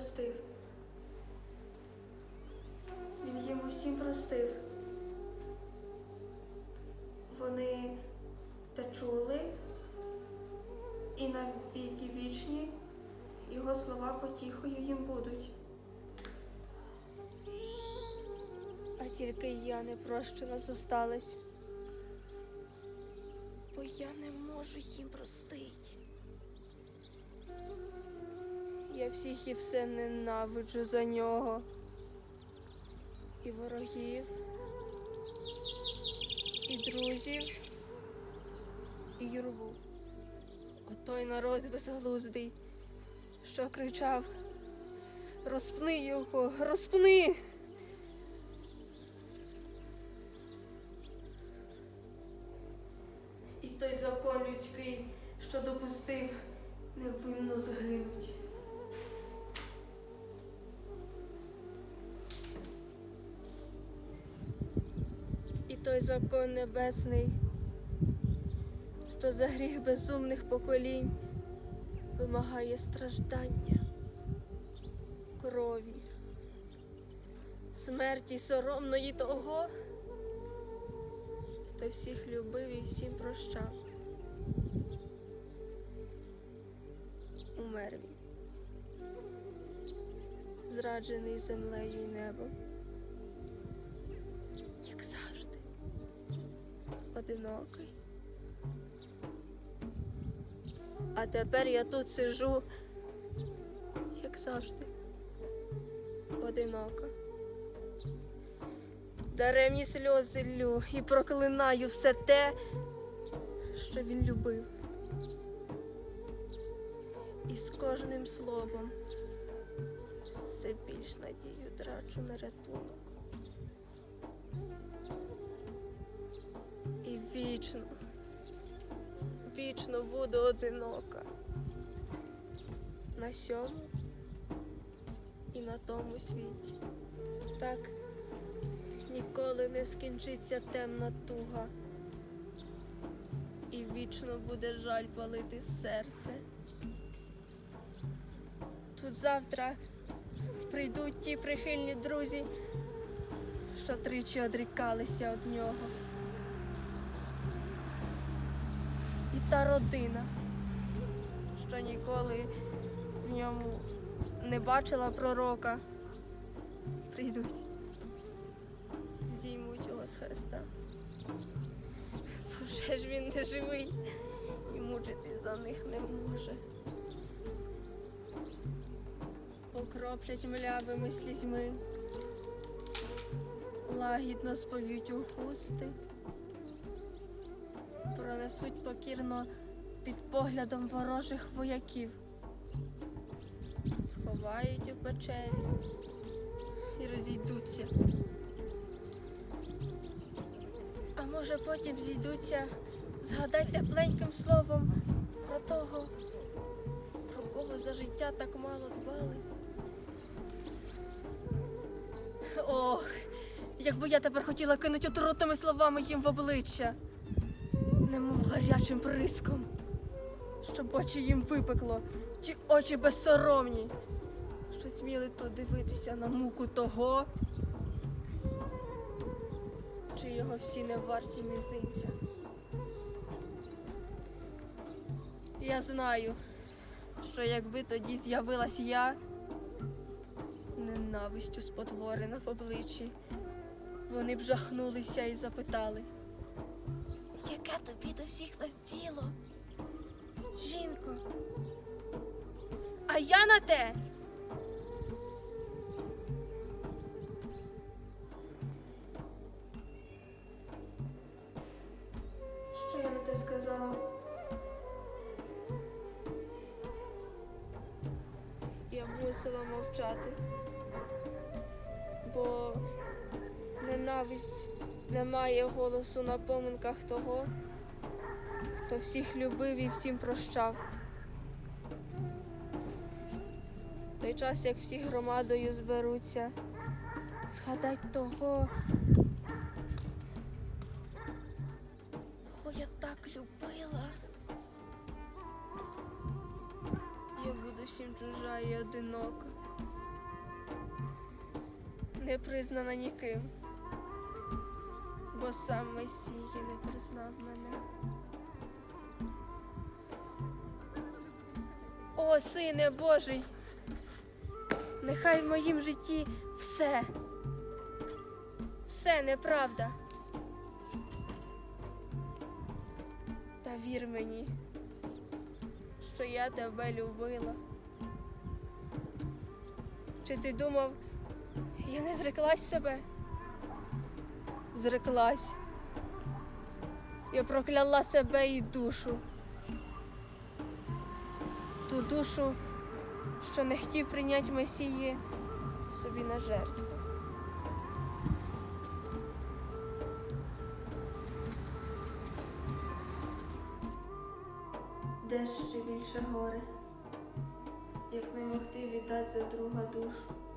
простив. Він їм усім простив. Вони те чули і на віки вічні його слова потіхою їм будуть. А тільки я не прощена зосталась, бо я не можу їм простить. Я всіх і все ненавиджу за нього. І ворогів, і друзів, і юрбу. Отой народ безглуздий, що кричав Розпни його, розпни. І той закон людський, що допустив невинно згинуть. Той закон небесний, що за гріх безумних поколінь вимагає страждання, крові, смерті соромної того, хто всіх любив і всім прощав. Умер він, зраджений землею і небом, одинокий. А тепер я тут сижу, як завжди, одинока. Даремні сльози лю і проклинаю все те, що він любив. І з кожним словом все більш надію трачу на рятунок. І вічно, вічно буду одинока. На сьому і на тому світі. Так ніколи не скінчиться темна туга. І вічно буде жаль палити серце. Тут завтра прийдуть ті прихильні друзі, що тричі одрікалися від нього. І та родина, що ніколи в ньому не бачила пророка, прийдуть, здіймуть його з хреста. Бо вже ж він не живий і мучитись за них не може. Покроплять млявими слізьми, лагідно сповють у хусти, пронесуть покірно під поглядом ворожих вояків, сховають у печері і розійдуться. А може потім зійдуться, згадай тепленьким словом про того, про кого за життя так мало дбали. Ох, якби я тепер хотіла кинути отрутними словами їм в обличчя, немов гарячим приском, щоб очі їм випекло, ті очі безсоромні, що сміли то дивитися на муку того, чи його всі не варті мізинця. Я знаю, що якби тоді з'явилась я, ненавистю спотворена в обличчі, вони б жахнулися і запитали, яке тобі до всіх нас діло? Жінко, а я на те. Що я на те сказала? Я мусила мовчати, бо ненависть не має голосу на поминках того, хто всіх любив і всім прощав. Той час, як всі громадою зберуться, згадать того, кого я так любила. Я буду всім чужа і одинока. не признана ніким, бо сам Месії не признав мене. О, сине Божий, нехай в моїм житті все, все неправда. Та вір мені, що я тебе любила. Чи ти думав, я не зреклась себе? Зреклась. Я прокляла себе і душу. Ту душу, що не хотів прийняти Месії собі на жертву. Де ще більше горе, як не могти віддати за друга душу.